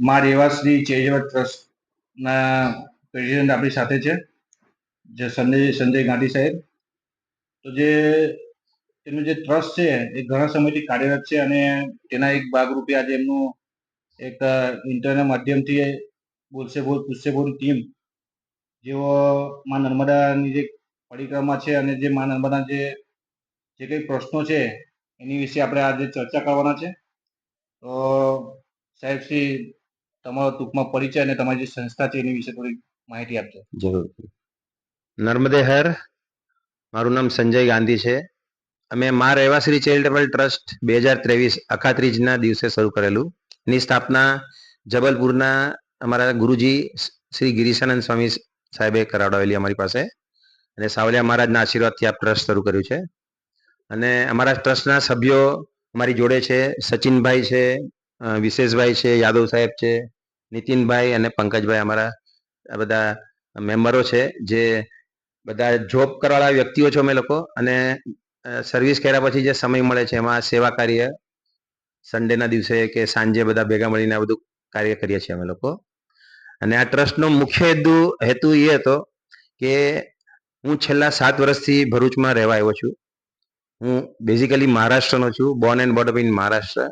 મા રેવાશ્રી ચેરિટેબલ ટ્રસ્ટના પ્રેસિડેન્ટ આપણી સાથે છે, જે સંજય સંજય ગાંધી સાહેબ. તો જે એનું જે ટ્રસ્ટ છે, એ ઘણા સમયથી કાર્યરત છે અને તેના એક ભાગરૂપે આજે એમનું એક ઇન્ટરનેટ માધ્યમથી બોલશે બોલ, પૂછશે બોલ ટીમ, જેઓ માં નર્મદાની જે પરિક્રમા છે અને જે માં નર્મદા જે જે કંઈ પ્રશ્નો છે, એની વિશે આપણે આજે ચર્ચા કરવાના છે. તો સાહેબ શ્રી તમારો ટૂંકમાં પરિચય અને તમારી જે સંસ્થા છે એની વિશે થોડી માહિતી આપજો. જરૂર. નર્મદે હર. મારું નામ સંજય ગાંધી છે. અમે મા રહેવાશ્રી ચેરિટેબલ ટ્રસ્ટ બે હજાર ત્રેવીસ અખાત્રીજના દિવસે શરૂ કરેલું. એની સ્થાપના જબલપુરના અમારા ગુરુજી શ્રી ગિરીશાનંદ સ્વામી સાહેબે કરાવડાવેલી અમારી પાસે. અને સાવલિયા મહારાજના આશીર્વાદથી આ ટ્રસ્ટ શરૂ કર્યું છે. અને અમારા ટ્રસ્ટના સભ્યો અમારી જોડે છે. સચિનભાઈ છે. વિશેષભાઈ છે, યાદવ સાહેબ છે, નીતિનભાઈ અને પંકજભાઈ અમારા, આ બધા મેમ્બરો છે, જે બધા જોબ કરવાવાળા વ્યક્તિઓ છો અમે લોકો અને સર્વિસ કર્યા પછી જે સમય મળે છે એમાં સેવા કાર્ય સન્ડેના દિવસે કે સાંજે બધા ભેગા મળીને આ બધું કાર્ય કરીએ છીએ અમે લોકો. અને આ ટ્રસ્ટનો મુખ્ય હેતુ હેતુ એ હતો કે હું છેલ્લા સાત વર્ષથી ભરૂચમાં રહેવા આવ્યો છું. હું બેઝિકલી મહારાષ્ટ્રનો છું born and board in Maharashtra.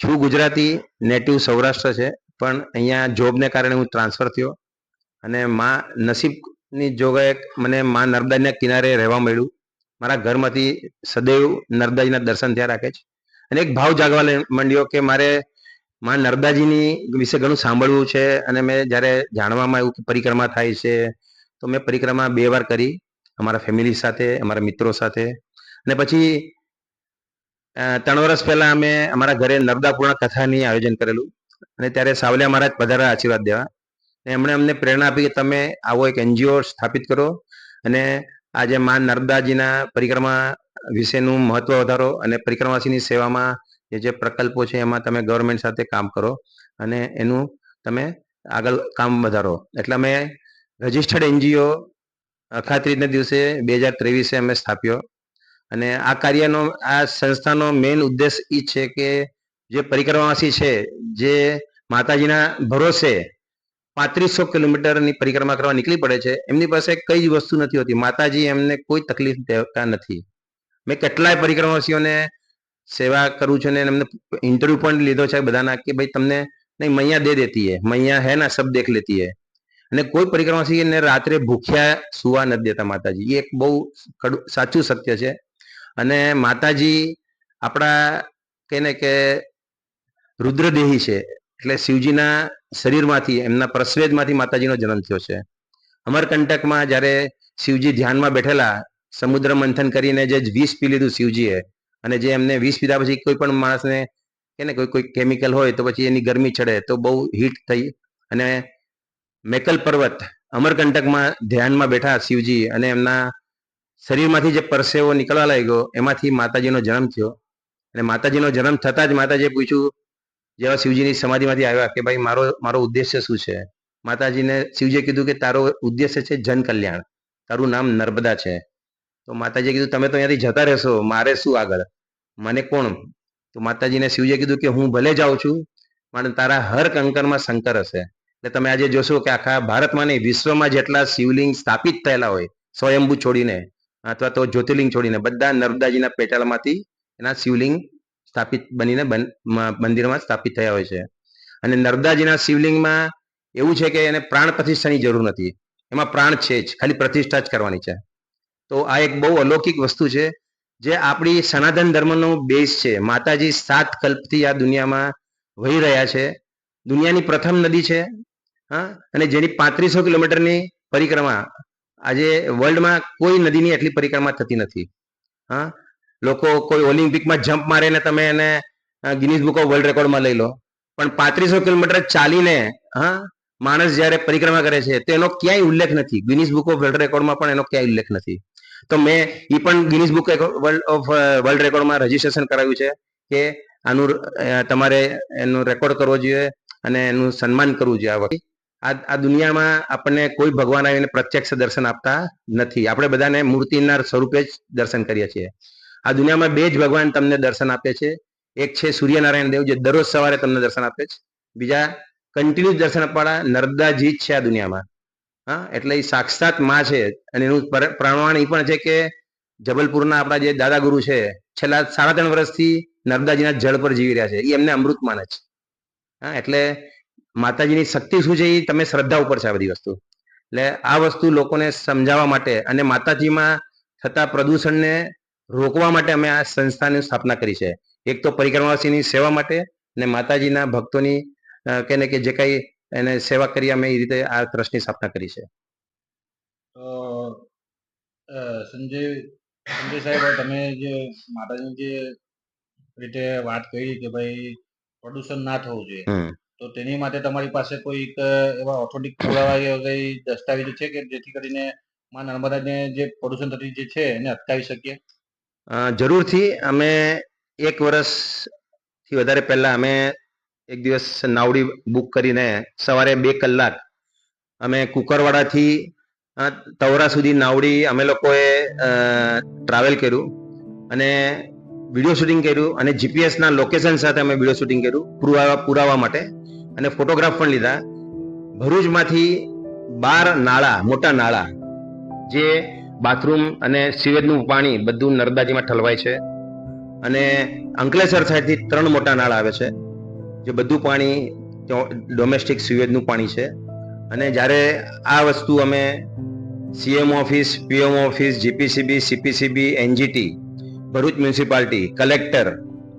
છું ગુજરાતી નેટિવ સૌરાષ્ટ્ર છે, પણ અહીંયા જોબને કારણે હું ટ્રાન્સફર થયો અને માં નસીબની જોગાએ મને માં નર્મદાના કિનારે રહેવા મળ્યું. મારા ઘરમાંથી સદૈવ નર્મદાજીના દર્શન થયા રાખે છે. અને એક ભાવ જાગવા માંડ્યો કે મારે માં નર્મદાજીની વિશે ઘણું સાંભળવું છે અને મેં જ્યારે જાણવામાં આવ્યું કે પરિક્રમા થાય છે, તો મેં પરિક્રમા બે વાર કરી અમારા ફેમિલી સાથે, અમારા મિત્રો સાથે. અને પછી ત્રણ વર્ષ પહેલા અમે અમારા ઘરે નર્મદાપૂર્ણ કથાની આયોજન કરેલું અને ત્યારે સાવલિયા મહારાજ પધારા આશીર્વાદ દેવા. એમણે અમને પ્રેરણા આપી કે તમે આવો એક એનજીઓ સ્થાપિત કરો અને આજે મા નર્મદાજીના પરિક્રમા વિશેનું મહત્વ વધારો અને પરિક્રમાસીની સેવામાં જે જે પ્રકલ્પો છે એમાં તમે ગવર્મેન્ટ સાથે કામ કરો અને એનું તમે આગળ કામ વધારો. એટલે અમે રજિસ્ટર્ડ એનજીઓ અખાત્રીજના દિવસે બે હજાર ત્રેવીસે અમે સ્થાપ્યો. અને આ કાર્યનો, આ સંસ્થાનો મેઇન ઉદ્દેશ એ છે કે જે પરિક્રમાવાસી છે, જે માતાજીના ભરોસે પાંત્રીસો કિલોમીટરની પરિક્રમા કરવા નીકળી પડે છે, એમની પાસે કઈ જ વસ્તુ નથી હોતી. માતાજી એમને કોઈ તકલીફ દેતા નથી. મેં કેટલાય પરિક્રમાવાસીઓને સેવા કરું છું ને એમને ઇન્ટરવ્યુ પણ લીધો છે બધાના કે ભાઈ તમને નહીં, મૈયા દે દેતી હે મૈયા હે ના, સબ દેખ લેતી હે અને કોઈ પરિક્રમાવાસી ને રાત્રે ભૂખ્યા સુવા નથી દેતા માતાજી. એ એક બહુ સાચું સત્ય છે. અને માતાજી આપણા, કહીને કે રુદ્રદેહી છે, એટલે શિવજીના શરીરમાંથી, એમના પ્રસ્વેદમાંથી માતાજીનો જન્મ થયો છે. અમરકંટકમાં જ્યારે શિવજી ધ્યાનમાં બેઠેલા, સમુદ્ર મંથન કરીને જે વિષ પી લીધું શિવજીએ, અને જે એમને વિષ પીધા પછી કોઈ પણ માણસને કે ને કોઈ કોઈ કેમિકલ હોય તો પછી એની ગરમી ચડે, તો બહુ હીટ થઈ, અને મેકલ પર્વત અમરકંટકમાં ધ્યાનમાં બેઠા શિવજી અને એમના શરીરમાંથી જે પરસેવો નીકળવા લાગ્યો, એમાંથી માતાજીનો જન્મ થયો. અને માતાજીનો જન્મ થતાં જ માતાજીએ પૂછ્યું જેવા શિવજીની સમાધિમાંથી આવ્યા કે ભાઈ, મારો મારો ઉદ્દેશ્ય શું છે? માતાજીને, શિવજીએ કીધું કે તારો ઉદ્દેશ્ય છે જન કલ્યાણ તારું નામ નર્મદા છે. તો માતાજીએ કીધું, તમે તો અહીંયાથી જતા રહેશો. મારે શું આગળ? મને કોણ? તો માતાજીને શિવજીએ કીધું કે, હું ભલે જાઉં છું, પણ તારા હર કંકરમાં શંકર હશે. એટલે તમે આજે જોશો કે આખા ભારતમાં નહીં, વિશ્વમાં જેટલા શિવલિંગ સ્થાપિત થયેલા હોય, સ્વયંભૂ છોડીને અથવા તો જ્યોતિર્લિંગ છોડીને બધા નર્મદાજીના પેટાળમાંથી એના શિવલિંગ સ્થાપિત બનીને મંદિરમાં સ્થાપિત થયા હોય છે. અને નર્મદાજીના શિવલિંગમાં એવું છે કે એને પ્રાણ પ્રતિષ્ઠાની જરૂર નથી. એમાં પ્રાણ છે જ, ખાલી પ્રતિષ્ઠા જ કરવાની છે. તો આ એક બહુ અલૌકિક વસ્તુ છે, જે આપણી સનાતન ધર્મનો બેઝ છે. માતાજી સાત કલ્પથી આ દુનિયામાં વહી રહ્યા છે. દુનિયાની પ્રથમ નદી છે, હા, અને જેની પાંત્રીસો કિલોમીટરની પરિક્રમા આજે વર્લ્ડમાં કોઈ નદીની એટલી પરિક્રમા થતી નથી. હા? લોકો કોઈ ઓલિમ્પિકમાં જમ્પ મારે ને તમે એને ગિનિસ બુક ઓફ વર્લ્ડ રેકોર્ડમાં લઈ લો. પણ પાંત્રીસો કિલોમીટર ચાલીને, હા, માણસ જ્યારે પરિક્રમા કરે છે, તો એનો ક્યાંય ઉલ્લેખ નથી. ગિનિસ બુક ઓફ વર્લ્ડ રેકોર્ડમાં પણ એનો ક્યાંય ઉલ્લેખ નથી. તો મેં એ પણ Guinness book world of world રેકોર્ડમાં રજીસ્ટ્રેશન કરાવ્યું છે કે આનું તમારે એનું રેકોર્ડ કરવો જોઈએ અને એનું સન્માન કરવું જોઈએ આ વખતે. આ દુનિયામાં આપણને કોઈ ભગવાન આવીને પ્રત્યક્ષ દર્શન આપતા નથી. આપણે બધાને મૂર્તિના સ્વરૂપે જ દર્શન કરીએ છીએ. આ દુનિયામાં બે જ ભગવાન તમને દર્શન આપે છે. એક છે સૂર્યનારાયણ દેવ, જે દરરોજ સવારે તમને દર્શન આપે છે. બીજા કન્ટિન્યુ દર્શન આપવાળા નર્મદાજી જ છે આ દુનિયામાં. હા, એટલે એ સાક્ષાતમાં છે. અને એનું પ્રમાણ એ પણ છે કે જબલપુરના આપણા જે દાદા ગુરુ છે, છેલ્લા સાડા ત્રણ વર્ષથી નર્મદાજીના જળ પર જીવી રહ્યા છે. એ એમને અમૃત માને છે. હા, એટલે માતાજીની શક્તિ શું છે એ તમે શ્રદ્ધા ઉપર છે આ બધી વસ્તુ. એટલે આ વસ્તુ લોકોને સમજાવવા માટે અને માતાજીમાં થતા પ્રદૂષણને રોકવા માટે અમે આ સંસ્થાની સ્થાપના કરી છે. એક તો પરિક્રમાવાસીની સેવા માટે અને માતાજીના ભક્તોની કે કે જે કઈ એને સેવા કરી અમે એ રીતે આ ટ્રસ્ટની સ્થાપના કરી છે. સંજય સંજય સાહેબ તમે જે માતાજીની જે રીતે વાત કરી કે ભાઈ પ્રદૂષણ ના થવું જોઈએ. તો તેની માટે તમારી પાસે કોઈ એવા ઓથોન્ટિક પુરાવા કે દસ્તાવેજો છે કે જેથી કરીને માં નર્મદાને જે પ્રદૂષણ થતી જે છે એને અટકાવી શકીએ? જરૂરથી. અમે એક વર્ષથી વધારે પહેલા અમે એક દિવસ નાવડી બુક કરીને સવારે બે કલાક અમે કુકરવાડાથી તવરા સુધી નાવડી અમે લોકોએ ટ્રાવેલ કર્યું અને વીડિયો શૂટિંગ કર્યું અને જીપીએસના લોકેશન સાથે અમે વીડિયો શૂટિંગ કર્યું પુરાવા પુરાવા માટે. અને ફોટોગ્રાફ પણ લીધા. ભરૂચમાંથી બાર નાળા, મોટા નાળા, જે બાથરૂમ અને સિવેજનું પાણી બધું નર્મદાજીમાં ઠલવાય છે. અને અંકલેશ્વર સાઈડથી ત્રણ મોટા નાળા આવે છે, જે બધું પાણી ડોમેસ્ટિક સિવેજનું પાણી છે. અને જ્યારે આ વસ્તુ અમે CM office, PM office, GPCB, CPCB, NGT, Bharuch municipality, collector,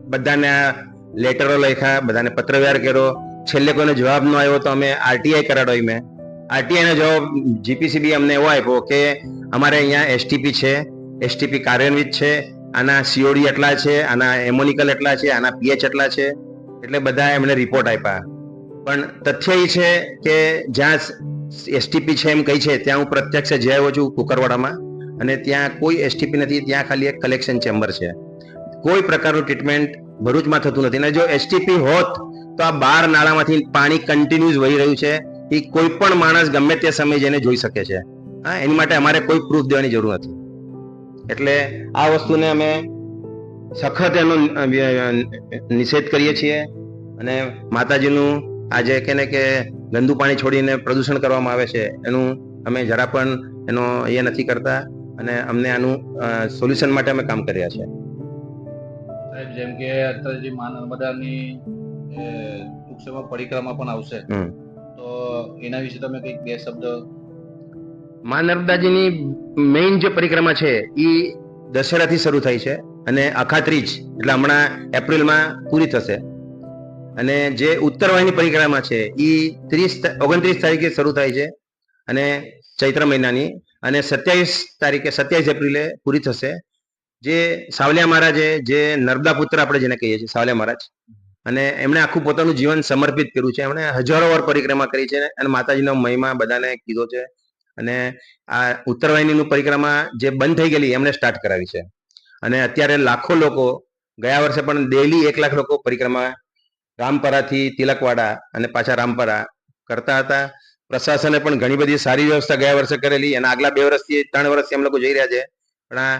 બધાને આ લેટરો લખ્યા, બધાને પત્રવ્યવહાર કર્યો. છેલ્લે કોઈનો જવાબ ન આવ્યો તો અમે આરટીઆઈ કરાવડાવી મેં. આરટીઆઈનો જવાબ જીપીસીબી અમને એવો આપ્યો કે અમારે અહીંયા એસટીપી છે એસટીપી કાર્યાન્વિત છે, આના સીઓડી એટલા છે, આના એમોનિકલ એટલા છે, આના પીએચ એટલા છે, એટલે બધા એમણે રિપોર્ટ આપ્યા. પણ તથ્ય એ છે કે જ્યાં એસટીપી છે એમ કહી છે, ત્યાં હું પ્રત્યક્ષ જઈ આવ્યો છું કુકરવાડામાં અને ત્યાં કોઈ એસટીપી નથી, ત્યાં ખાલી એક કલેક્શન ચેમ્બર છે. કોઈ પ્રકારનું ટ્રીટમેન્ટ ભરૂચમાં થતું નથી. અને જો એસટીપી હોત તો આ બાર નાળામાંથી પાણી કન્ટિન્યુઅસ વહી રહ્યું છે. એ કોઈ પણ માણસ ગમે તે સમયે જઈને જોઈ શકે છે. હા, એની માટે અમારે કોઈ પ્રૂફ દેવાની જરૂર નથી. એટલે આ વસ્તુને અમે સખત એનો નિષેધ કરીએ છીએ અને માતાજીનું આજે કે ને કે ગંદુ પાણી છોડીને પ્રદૂષણ કરવામાં આવે છે, એનું અમે જરા પણ એનો એ નથી કરતા અને અમને આનું સોલ્યુશન માટે અમે કામ કર્યા છે. જેમ કે અત્યારે જે માં નર્મદાની અ, ટૂંક સમયમાં પરિક્રમા પણ આવશે. તો એના વિશે તમે કંઈક બે શબ્દ મા નર્મદાજીની મેઇન જે પરિક્રમા છે એ દશેરાથી શરૂ થાય છે અને અખાત્રીજ એટલે હમણાં એપ્રિલમાં પૂરી થશે. અને જે ઉત્તરવાહિની પરિક્રમા છે એ ત્રીસ ઓગણત્રીસ તારીખે શરૂ થાય છે અને ચૈત્ર મહિનાની અને સત્યાવીસ તારીખે સત્યાવીસ એપ્રિલે પૂરી થશે. જે સાવલિયા મહારાજે જે નર્મદા પુત્ર આપણે જેને કહીએ છીએ સાવલિયા મહારાજ અને એમણે આખું પોતાનું જીવન સમર્પિત કર્યું છે. એમણે હજારો વાર પરિક્રમા કરી છે અને માતાજીનો મહિમા બધાને કીધો છે. અને આ ઉત્તરવાહિનીનું પરિક્રમા જે બંધ થઈ ગયેલી એમણે સ્ટાર્ટ કરાવી છે. અને અત્યારે લાખો લોકો, ગયા વર્ષે પણ ડેલી એક લાખ લોકો પરિક્રમા રામપરાથી તિલકવાડા અને પાછા રામપરા કરતા હતા. પ્રશાસને પણ ઘણી બધી સારી વ્યવસ્થા ગયા વર્ષે કરેલી અને આગલા બે વર્ષથી, ત્રણ વર્ષથી એમ લોકો જઈ રહ્યા છે. પણ આ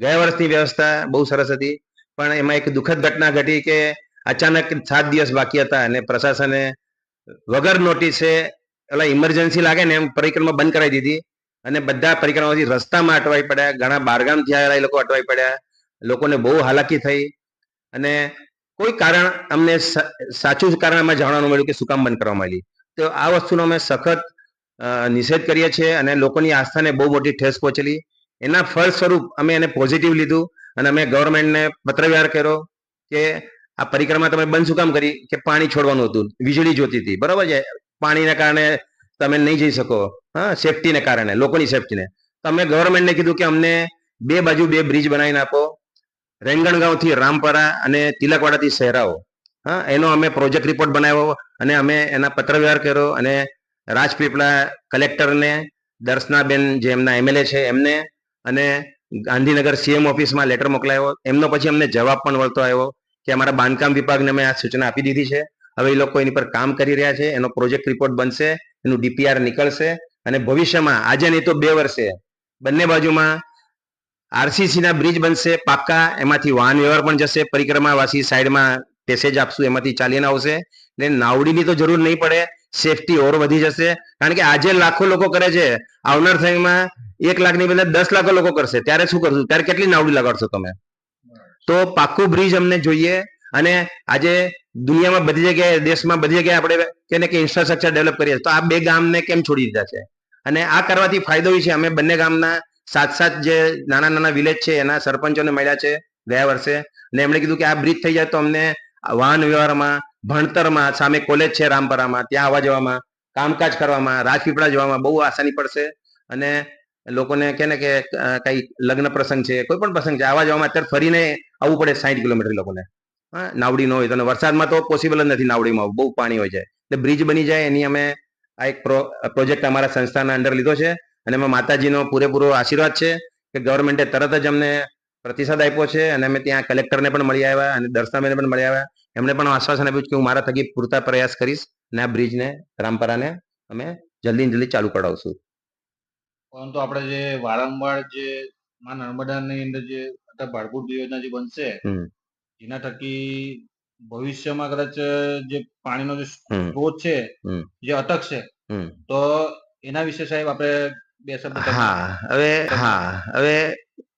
ગયા વર્ષની વ્યવસ્થા બહુ સરસ હતી. પણ એમાં એક દુઃખદ ઘટના ઘટી કે અચાનક સાત દિવસ બાકી હતા અને પ્રશાસને વગર નોટિસે એટલે ઇમરજન્સી લાગે ને એમ પરિક્રમા બંધ કરાવી દીધી. અને બધા પરિક્રમાથી રસ્તામાં અટવાઈ પડ્યા, ઘણા બારગામથી આવેલા એ લોકો અટવાઈ પડ્યા. લોકોને બહુ હાલાકી થઈ. અને કોઈ કારણ અમને સાચું કારણ અમે જાણવાનું મળ્યું કે શું કામ બંધ કરવામાં આવી. તો આ વસ્તુનો અમે સખત નિષેધ કરીએ છીએ અને લોકોની આસ્થાને બહુ મોટી ઠેસ પહોંચેલી. એના ફળ સ્વરૂપ અમે એને પોઝિટિવ લીધું અને અમે ગવર્મેન્ટને પત્રવ્યવહાર કર્યો કે આ પરિક્રમા તમે બંધ શું કામ કરી? કે પાણી છોડવાનું હતું. વીજળી જોતી હતી. બરાબર છે? પાણીના કારણે તમે નહીં જઈ શકો. હા સેફટીને કારણે, લોકોની સેફટીને તો અમે ગવર્મેન્ટને કીધું કે અમને બે બાજુ બે બ્રિજ બનાવીને આપો. રેંગણગાંવથી રામપરા અને તિલકવાડાથી સહેરાઓ હા, એનો અમે પ્રોજેક્ટ રિપોર્ટ બનાવ્યો અને અમે એના પત્રવ્યવહાર કર્યો અને રાજપીપળા કલેક્ટરને દર્શનાબેન જે એમના એમએલએ છે એમને અને ગાંધીનગર સીએમ ઓફિસમાં લેટર મોકલાયો. એમનો પછી અમને જવાબ પણ વળતો આવ્યો. કે અમારા બાંધકામ વિભાગને અમે આ સૂચના આપી દીધી છે. હવે એ લોકો એની પર કામ કરી રહ્યા છે, એનો પ્રોજેક્ટ રિપોર્ટ બનશે, એનું ડીપીઆર નીકળશે અને ભવિષ્યમાં, આજે નહીં તો બે વર્ષે, બંને બાજુમાં આરસીસીના બ્રિજ બનશે, પાક્કા, એમાંથી વાહન વ્યવહાર પણ જશે, પરિક્રમાવાસી સાઈડમાં પેસેજ આપશું, એમાંથી ચાલીને આવશે. એટલે નાવડીની તો જરૂર નહીં પડે સેફટી ઓર વધી જશે, કારણ કે આજે લાખો લોકો કરે છે, આવનાર સમયમાં એક લાખની બદલે દસ લાખો લોકો કરશે, ત્યારે શું કરશું? ત્યારે કેટલી નાવડી લગાડશો તમે? તો પાક્કું બ્રિજ અમને જોઈએ અને આજે દુનિયામાં બધી જગ્યાએ, દેશમાં બધી જગ્યાએ આપણે કેને કે ઇન્ફ્રાસ્ટ્રક્ચર ડેવલપ કરીએ તો આ બે ગામને કેમ છોડી દીધા છે? અને આ કરવાથી ફાયદો છે. અમે બંને ગામના સાત સાત જે નાના નાના વિલેજ છે, એના સરપંચોને મળ્યા છે ગયા વર્ષે. અને એમણે કીધું કે આ બ્રિજ થઈ જાય તો અમને વાહન વ્યવહારમાં, ભણતરમાં, સામે કોલેજ છે રામપરામાં, ત્યાં આવવા જવામાં, કામકાજ કરવામાં, રાજપીપળા જવામાં બહુ આસાની પડશે. અને લોકોને કે ને કે કઈ લગ્ન પ્રસંગ છે, કોઈ પણ પ્રસંગ છે આવવા જવામાં અત્યારે ફરીને આવવું પડે સાઠ કિલોમીટર લોકોને. હા, નાવડી ન હોય તો વરસાદમાં તો પોસિબલ જ નથી નાવડીમાં. બહુ પાણી હોય છે. એટલે બ્રિજ બની જાય, એની અમે આ એક પ્રોજેક્ટ અમારા સંસ્થાના અંડર લીધો છે, અને એમાં માતાજીનો પૂરેપૂરો આશીર્વાદ છે કે ગવર્મેન્ટે તરત જ અમને પ્રતિસાદ આપ્યો છે, અને અમે ત્યાં કલેક્ટરને પણ મળી આવ્યા, અને દર્શનાબેનને પણ મળી આવ્યા. એમણે પણ આશ્વાસન આપ્યું કે હું મારા થકી પૂરતા પ્રયાસ કરીશ, અને આ બ્રિજને રામપરાને અમે જલ્દી જલ્દી ચાલુ કરાવશું. પરંતુ આપણે જે વારંવાર જે માં નર્મદાની અંદર જે અત્યારે ભાડભૂત યોજના જે બનશે એના થકી ભવિષ્યમાં કદાચ જે પાણીનો જે સ્ત્રોત છે જે અટકશે. તો એના વિશે સાહેબ આપણે બે શબ્દ હા હવે હા હવે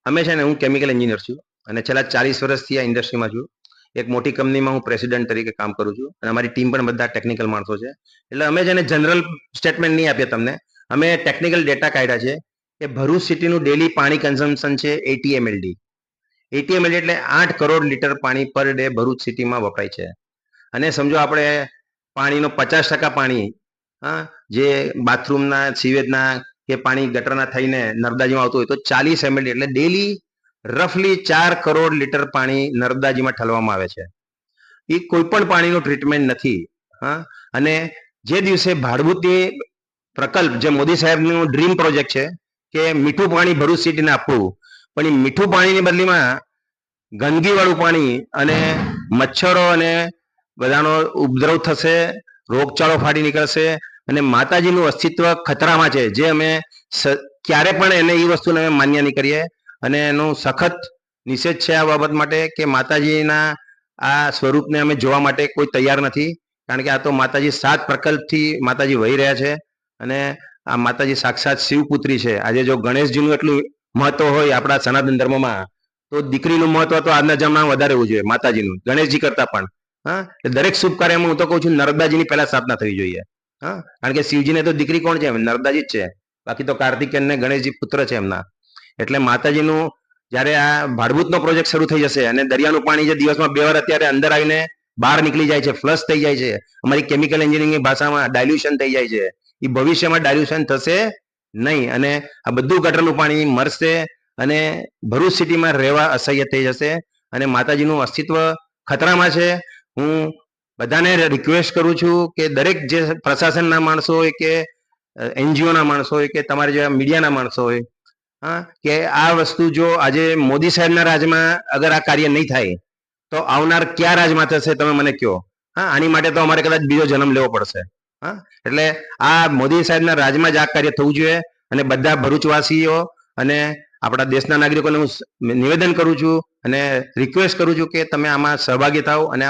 અમે છે ને હું કેમિકલ એન્જિનિયર છું અને છેલ્લા ચાલીસ વર્ષથી આ ઇન્ડસ્ટ્રીમાં છું. એક મોટી કંપનીમાં હું પ્રેસિડેન્ટ તરીકે કામ કરું છું અને અમારી ટીમ પણ બધા ટેકનિકલ માણસો છે. એટલે અમે છે ને જનરલ સ્ટેટમેન્ટ નહીં આપીએ તમને. અમે ટેકનિકલ ડેટા કાઢ્યા છે કે ભરૂચ સિટીનું ડેલી પાણી કન્ઝમ્પશન છે એટી એમએલડી એટી એટલે આઠ કરોડ લીટર પાણી પર ડે ભરૂચ સિટીમાં વપરાય છે. અને સમજો આપણે પાણીનો પચાસ ટકા પાણી, હા, જે બાથરૂમના સિવેજના કે પાણી ગટરના થઈને નર્મદાજીમાં આવતું હોય તો ચાલીસ એમએલડી એટલે ડેલી રફલી ચાર કરોડ લીટર પાણી નર્મદાજીમાં ઠલવામાં આવે છે. એ કોઈ પણ પાણીનું ટ્રીટમેન્ટ નથી, હા. અને જે દિવસે ભાડભૂતની પ્રકલ્પ જે મોદી સાહેબનું ડ્રીમ પ્રોજેક્ટ છે કે મીઠું પાણી ભરૂચ સિટીને આપવું. પણ એ મીઠું પાણીની બદલીમાં ગંદકીવાળું પાણી અને મચ્છરો અને બધાનો ઉપદ્રવ થશે, રોગચાળો ફાટી નીકળશે અને માતાજીનું અસ્તિત્વ ખતરામાં છે. જે અમે ક્યારે પણ એને એ વસ્તુને અમે માન્ય નહીં કરીએ. અને એનું સખત નિષેધ છે આ બાબત માટે કે માતાજીના આ સ્વરૂપને અમે જોવા માટે કોઈ તૈયાર નથી. કારણ કે આ તો માતાજી સાત પ્રકલ્પથી માતાજી વહી રહ્યા છે. અને આ માતાજી સાક્ષાત શિવપુત્રી છે. આજે જો ગણેશજીનું એટલું મહત્વ હોય આપણા સનાતન ધર્મમાં, તો દીકરીનું મહત્વ તો આજના જમાનામાં વધારે હોવું જોઈએ, માતાજીનું. ગણેશજી કરતા પણ. હા? દરેક શુભ કાર્યમાં હું તો કહું છું, નર્મદાજીની પહેલા સ્થાપના થવી જોઈએ. હા? કારણ કે શિવજીને તો દીકરી કોણ છે? નર્મદાજી જ છે. બાકી તો કાર્તિકેયન ને ગણેશજી પુત્ર છે એમના. એટલે માતાજીનું જ્યારે આ ભાડભૂતનો પ્રોજેક્ટ શરૂ થઈ જશે અને દરિયાનું પાણી જે દિવસમાં બે વાર અત્યારે અંદર આવીને બહાર નીકળી જાય છે, ફ્લશ થઈ જાય છે. અમારી કેમિકલ એન્જિનિયરિંગની ભાષામાં ડાયલ્યુશન થઈ જાય છે. એ ભવિષ્યમાં ડાયલ્યુશન થશે નહીં. અને આ બધું ગટરનું પાણી મરશે અને ભરૂચ સિટીમાં રહેવા અસહ્ય થઈ જશે અને માતાજીનું અસ્તિત્વ ખતરામાં છે. હું બધાને રિક્વેસ્ટ કરું છું કે દરેક જે પ્રશાસનના માણસો હોય કે એનજીઓના માણસો હોય કે તમારા જેવા મીડિયાના માણસો હોય હા કે આ વસ્તુ જો આજે મોદી સાહેબના રાજમાં અગર આ કાર્ય નહીં થાય, તો આવનાર કયા રાજમાં થશે તમે મને કહો? હા, આની માટે તો અમારે કદાચ બીજો જન્મ લેવો પડશે. હા? એટલે આ મોદી સાહેબના રાજમાં જ આ કાર્ય થવું જોઈએ અને બધા ભરૂચવાસીઓ અને આપણા દેશના નાગરિકોને હું નિવેદન કરું છું અને રિક્વેસ્ટ કરું છું કે તમે આમાં સહભાગી થાઓ અને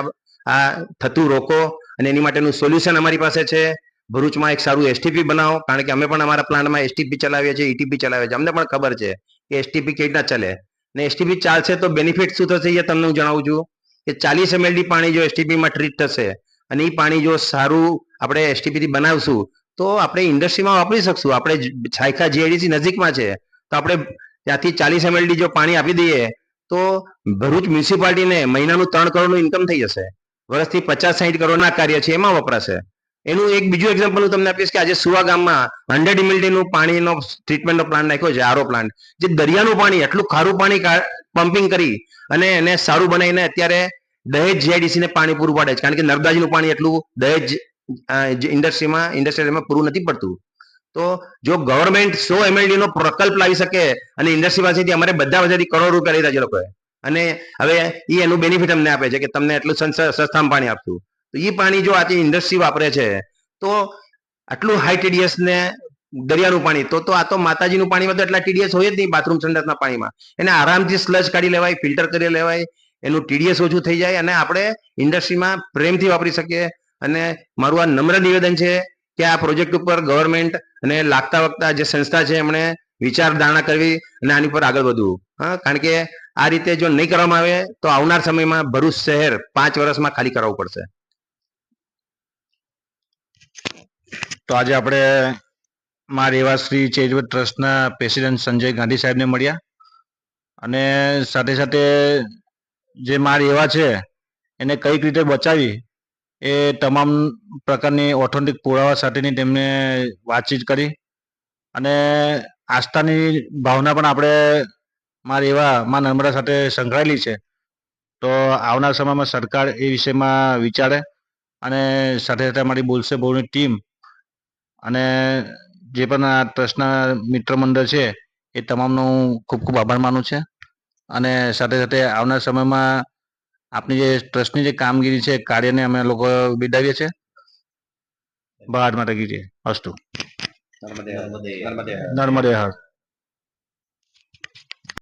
આ થતું રોકો અને એની માટેનું સોલ્યુશન અમારી પાસે છે. ભરૂચમાં એક સારું એસટીપી બનાવો, કારણ કે અમે પણ અમારા પ્લાન્ટમાં એસટીપી ચલાવીએ છીએ ઈટીપી ચલાવીએ છીએ. અમને પણ ખબર છે કે એસટીપી કેવી રીતના ચાલે. ને એસટીપી ચાલશે તો બેનિફિટ શું થશે એ તમને હું જણાવું છું કે ચાલીસ એમએલડી પાણી જો એસટીપીમાં ટ્રીટ થશે અને એ પાણી જો સારું આપણે એસટીપીથી બનાવશું, તો આપણે ઇન્ડસ્ટ્રીમાં વાપરી શકશું. આપણે છાયખા જીઆઈડીસી નજીકમાં છે, તો આપણે ત્યાંથી ચાલીસ એમએલડી જો પાણી આપી દઈએ, તો ભરૂચ મ્યુનિસિપાલિટીને મહિનાનું ત્રણ કરોડનું ઇન્કમ થઈ જશે. વર્ષથી પચાસ સાહીઠ કરોડના કાર્ય છે, એમાં વપરાશે. એનું એક બીજું એક્ઝામ્પલ હું તમને આપીશ કે આજે સુવા ગામમાં હંડ્રેડ ઇમ્યુનિટીનું પાણીનો ટ્રીટમેન્ટનો પ્લાન્ટ નાખ્યો છે, આરો પ્લાન્ટ જે દરિયાનું પાણી એટલું ખારું પાણી પમ્પિંગ કરી અને એને સારું બનાવીને અત્યારે દહેજ જીઆઈડીસી ને પાણી પૂરું પાડે છે. કારણ કે નર્મદાજીનું પાણી એટલું દહેજ ઇન્ડસ્ટ્રીમાં ઇન્ડસ્ટ્રીમાં પૂરું નથી પડતું. તો જો ગવર્મેન્ટ સો એમએલડી નો પ્રકલ્પ લાવી શકે અને ઇન્ડસ્ટ્રી પાસેથી અમારે બધા પાસેથી કરોડ રૂપિયા લીધા છે લોકોએ. અને હવે એ એનું બેનિફિટ અમને આપે છે કે તમને એટલું સસ્તા- સસ્તામાં પાણી આપતું તો એ પાણી જો આજે ઇન્ડસ્ટ્રી વાપરે છે, તો આટલું હાઈ ટીડીએસ ને દરિયાનું પાણી, તો તો આ તો માતાજીનું પાણીમાં તો એટલા ટીડીએસ હોય જ નહીં બાથરૂમ સંડાસના પાણીમાં. એને આરામથી સ્લજ કાઢી લેવાય ફિલ્ટર કરી લેવાય એનું ટીડીએસ ઓછું થઈ જાય અને આપણે ઇન્ડસ્ટ્રીમાં પ્રેમથી વાપરી શકીએ. અને મારું આ નમ્ર નિવેદન છે કે આ પ્રોજેક્ટ ઉપર ગવર્મેન્ટ અને લાગતા વખતા જે સંસ્થા છે એમણે વિચારધારણા કરવી અને આની પર આગળ વધવું. હા, કારણ કે આ રીતે જો નહીં કરવામાં આવે તો આવનાર સમયમાં ભરૂચ શહેર પાંચ વર્ષમાં ખાલી કરાવવું પડશે. તો આજે આપણે મા રેવાશ્રી ચેરિટેબલ ટ્રસ્ટના પ્રેસિડેન્ટ સંજય ગાંધી સાહેબને મળ્યા. અને સાથે સાથે જે મા એવા છે, એને કંઈક રીતે બચાવી, એ તમામ પ્રકારની ઓથેન્ટિક પુરાવા સાથેની તેમને વાતચીત કરી. અને આસ્થાની ભાવના પણ આપણે મા એવા મા નર્મદા સાથે સંકળાયેલી છે. તો આવનાર સમયમાં સરકાર એ વિષયમાં વિચારે અને સાથે સાથે અમારી બોલશે બહુની ટીમ અને જે પણ આ ટ્રસ્ટના મિત્ર મંડળ છે, એ તમામનો ખૂબ ખૂબ આભાર માનું છે. અને સાથે સાથે આવનાર સમયમાં આપની જે ટ્રસ્ટની જે કામગીરી છે કાર્યને અમે લોકો બિરદાવીએ છીએ. ભારત માતા કી જય. અસ્તુ. નર્મદે હર.